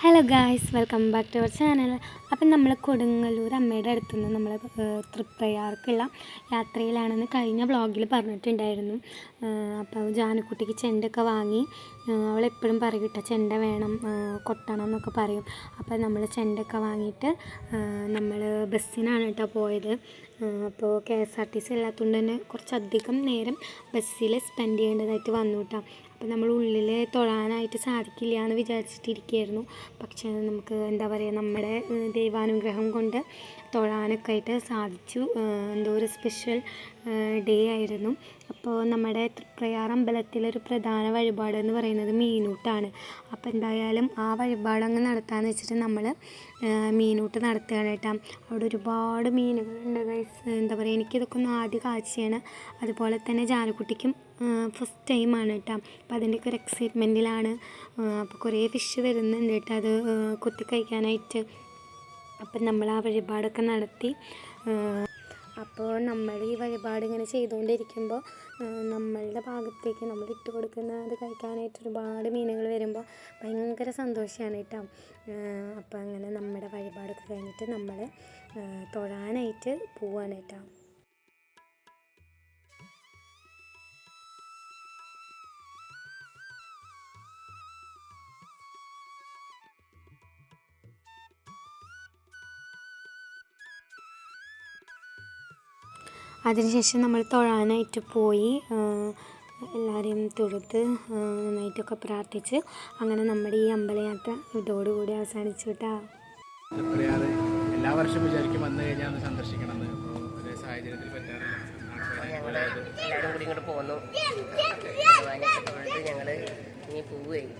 Hello guys welcome back to our channel അപ്പം നമ്മൾ കൊടുങ്ങല്ലൂർ അമ്മയുടെ അടുത്ത് നിന്ന് നമ്മൾ തൃപ്രയാർക്കുള്ള യാത്രയിലാണെന്ന് കഴിഞ്ഞ വ്ളോഗിൽ പറഞ്ഞിട്ടുണ്ടായിരുന്നു. അപ്പോൾ ജാനക്കുട്ടിക്ക് ചെണ്ടൊക്കെ വാങ്ങി അവളെപ്പോഴും പറയും കേട്ടോ ചെണ്ട വേണം കൊട്ടണം എന്നൊക്കെ പറയും. അപ്പോൾ നമ്മൾ ചെണ്ടൊക്കെ വാങ്ങിയിട്ട് നമ്മൾ ബസ്സിനാണ് കേട്ടോ പോയത്. അപ്പോൾ K S R T C അല്ലാത്തതുകൊണ്ട് തന്നെ കുറച്ചധികം നേരം ബസ്സിൽ സ്പെൻഡ് ചെയ്യേണ്ടതായിട്ട് വന്നു കേട്ടോ അപ്പോൾ നമ്മൾ ഉള്ളിൽ തൊഴാനായിട്ട് സാധിക്കില്ല എന്ന് വിചാരിച്ചിട്ടിരിക്കുകയായിരുന്നു പക്ഷേ നമുക്ക് എന്താ പറയുക നമ്മുടെ ദൈവാനുഗ്രഹം കൊണ്ട് തൊഴാനൊക്കെ ആയിട്ട് സാധിച്ചു എന്തോ ഒരു സ്പെഷ്യൽ ഡേ ആയിരുന്നു. അപ്പോൾ നമ്മുടെ തൃപ്രയാർ അമ്പലത്തിലൊരു പ്രധാന വഴിപാട് എന്ന് പറയുന്നത് മീനൂട്ടാണ്. അപ്പോൾ എന്തായാലും ആ വഴിപാടങ്ങ് നടത്താമെന്ന് വെച്ചിട്ട് നമ്മൾ മീനൂട്ട് നടത്തുകയാണ് കേട്ടോ. അവിടെ ഒരുപാട് മീനുകളുണ്ട് എന്താ പറയുക എനിക്കിതൊക്കെ ഒന്ന് ആദ്യ കാഴ്ചയാണ്. അതുപോലെ തന്നെ ജാനക്കുട്ടിക്കും ഫസ്റ്റ് ടൈമാണ് കേട്ടോ. അപ്പോൾ അതിന്റെയൊക്കെ ഒരു എക്സൈറ്റ്മെന്റിലാണ് അപ്പോൾ കുറേ ഫിഷ് വരുന്നുണ്ട് കേട്ടോ. അത് കൊത്തി കഴിക്കാനായിട്ട്. അപ്പം നമ്മൾ ആ വഴിപാടൊക്കെ നടത്തി അപ്പോൾ നമ്മൾ ഈ വഴിപാട് ഇങ്ങനെ ചെയ്തുകൊണ്ടിരിക്കുമ്പോൾ നമ്മളുടെ ഭാഗത്തേക്ക് നമ്മൾ ഇട്ട് കൊടുക്കുന്ന അത് കഴിക്കാനായിട്ട് ഒരുപാട് മീനുകൾ വരുമ്പോൾ ഭയങ്കര സന്തോഷമാണ് കേട്ടോ. അപ്പോൾ അങ്ങനെ നമ്മുടെ വഴിപാടൊക്കെ കഴിഞ്ഞിട്ട് നമ്മൾ തൊഴാനായിട്ട് പോവാണ് കേട്ടോ. അതിനുശേഷം നമ്മൾ തൊഴാനായിട്ട് പോയി എല്ലാവരെയും തൊഴുത്ത് ആ, നന്നായിട്ടൊക്കെ പ്രാർത്ഥിച്ച് അങ്ങനെ നമ്മുടെ ഈ അമ്പലയാത്ര ഇതോടുകൂടി അവസാനിച്ചു കേട്ടോ എല്ലാ വർഷവും വിചാരിക്കും വന്നു കഴിഞ്ഞാൽ ഒന്ന് സന്ദർശിക്കണം ഒരു സാഹചര്യത്തിൽ പറ്റാറില്ല. ഞങ്ങൾ എല്ലാവരും കൂടി ഇങ്ങോട്ട് പോന്നു. തൊഴുത് ഞങ്ങൾ ഇനി പോവുകയും